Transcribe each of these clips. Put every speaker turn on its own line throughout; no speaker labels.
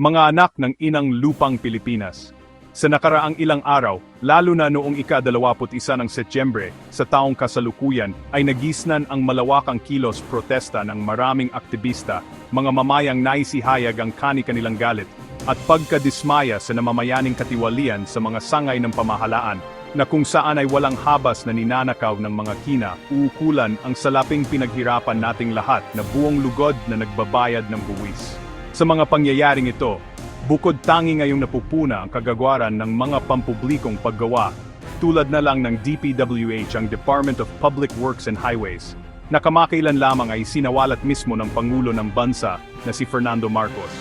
Mga anak ng inang lupang Pilipinas. Sa nakaraang ilang araw, lalo na noong ika-21 ng Setyembre, sa taong kasalukuyan, ay nagisnan ang malawakang kilos protesta ng maraming aktivista, mga mamayang naisihayag ang kani-kanilang galit, at pagkadismaya sa namamayaning katiwalian sa mga sangay ng pamahalaan, na kung saan ay walang habas na ninanakaw ng mga kina, uukulan ang salaping pinaghirapan nating lahat na buong lugod na nagbabayad ng buwis. Sa mga pangyayaring ito, bukod tangi ngayong napupuna ang kagagawaran ng mga pampublikong paggawa, tulad na lang ng DPWH ang Department of Public Works and Highways, na kamakailan lamang ay sinawalat mismo ng Pangulo ng Bansa na si Fernando Marcos.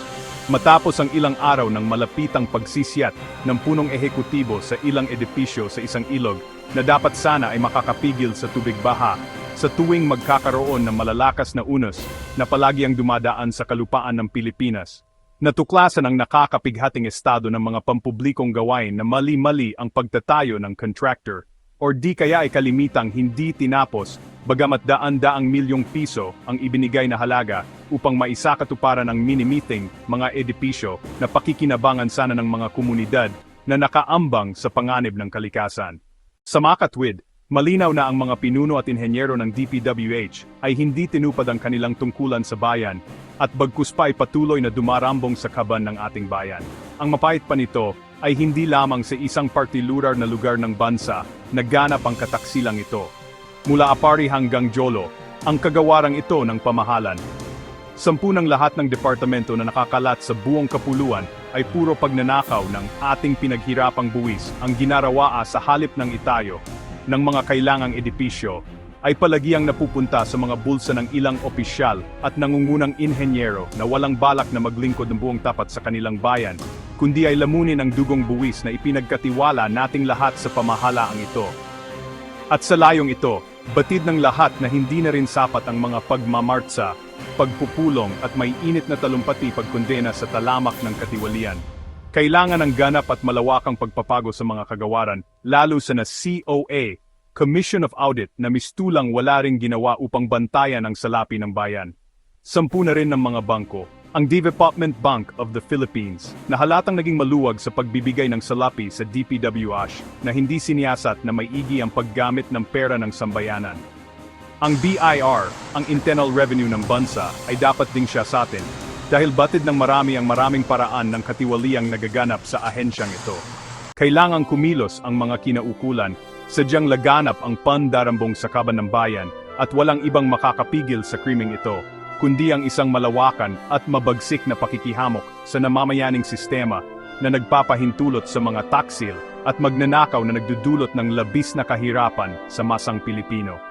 Matapos ang ilang araw ng malapitang pagsisiyat ng punong ehekutibo sa ilang edipisyo sa isang ilog na dapat sana ay makakapigil sa tubig baha sa tuwing magkakaroon ng malalakas na unos na palagi ang dumadaan sa kalupaan ng Pilipinas. Natuklasan ang nakakapighating estado ng mga pampublikong gawain na mali-mali ang pagtatayo ng contractor or di kaya ay kalimitang hindi tinapos bagamat daan-daang milyong piso ang ibinigay na halaga upang maisakatuparan ang mini-meeting mga edipisyo na pakikinabangan sana ng mga komunidad na nakaambang sa panganib ng kalikasan. Sa makatwid, malinaw na ang mga pinuno at inhenyero ng DPWH ay hindi tinupad ang kanilang tungkulan sa bayan at bagkus pa ay patuloy na dumarambong sa kaban ng ating bayan. Ang mapait pa nito ay hindi lamang sa isang partilurar na lugar ng bansa naganap ang kataksilang ito. Mula Apari hanggang Jolo, ang kagawarang ito ng pamahalan. Sampu ng lahat ng departamento na nakakalat sa buong kapuluan ay puro pagnanakaw ng ating pinaghirapang buwis ang ginarawa sa halip ng itayo ng mga kailangang edipisyo ay palagiang napupunta sa mga bulsa ng ilang opisyal at nangungunang inhenyero na walang balak na maglingkod ng buong tapat sa kanilang bayan, kundi ay lamunin ang dugong buwis na ipinagkatiwala nating lahat sa pamahalaang ito. At sa layong ito, batid ng lahat na hindi na rin sapat ang mga pagmamartsa, pagpupulong at may init na talumpati pagkondena sa talamak ng katiwalian. Kailangan ng ganap at malawakang pagpapago sa mga kagawaran, lalo sa na COA, Commission of Audit na mistulang wala ring ginawa upang bantayan ang salapi ng bayan. Sampu na rin ng mga bangko, ang Development Bank of the Philippines, na halatang naging maluwag sa pagbibigay ng salapi sa DPWH na hindi siniyasat na may igi ang paggamit ng pera ng sambayanan. Ang BIR, ang internal revenue ng bansa, ay dapat ding siya sa atin, dahil batid ng marami ang maraming paraan ng katiwaliang nagaganap sa ahensyang ito. Kailangang kumilos ang mga kinaukulan, sadyang laganap ang pandarambong sa kaban ng bayan, at walang ibang makakapigil sa krimeng ito, kundi ang isang malawakan at mabagsik na pakikihamok sa namamayaning sistema na nagpapahintulot sa mga taksil at magnanakaw na nagdudulot ng labis na kahirapan sa masang Pilipino.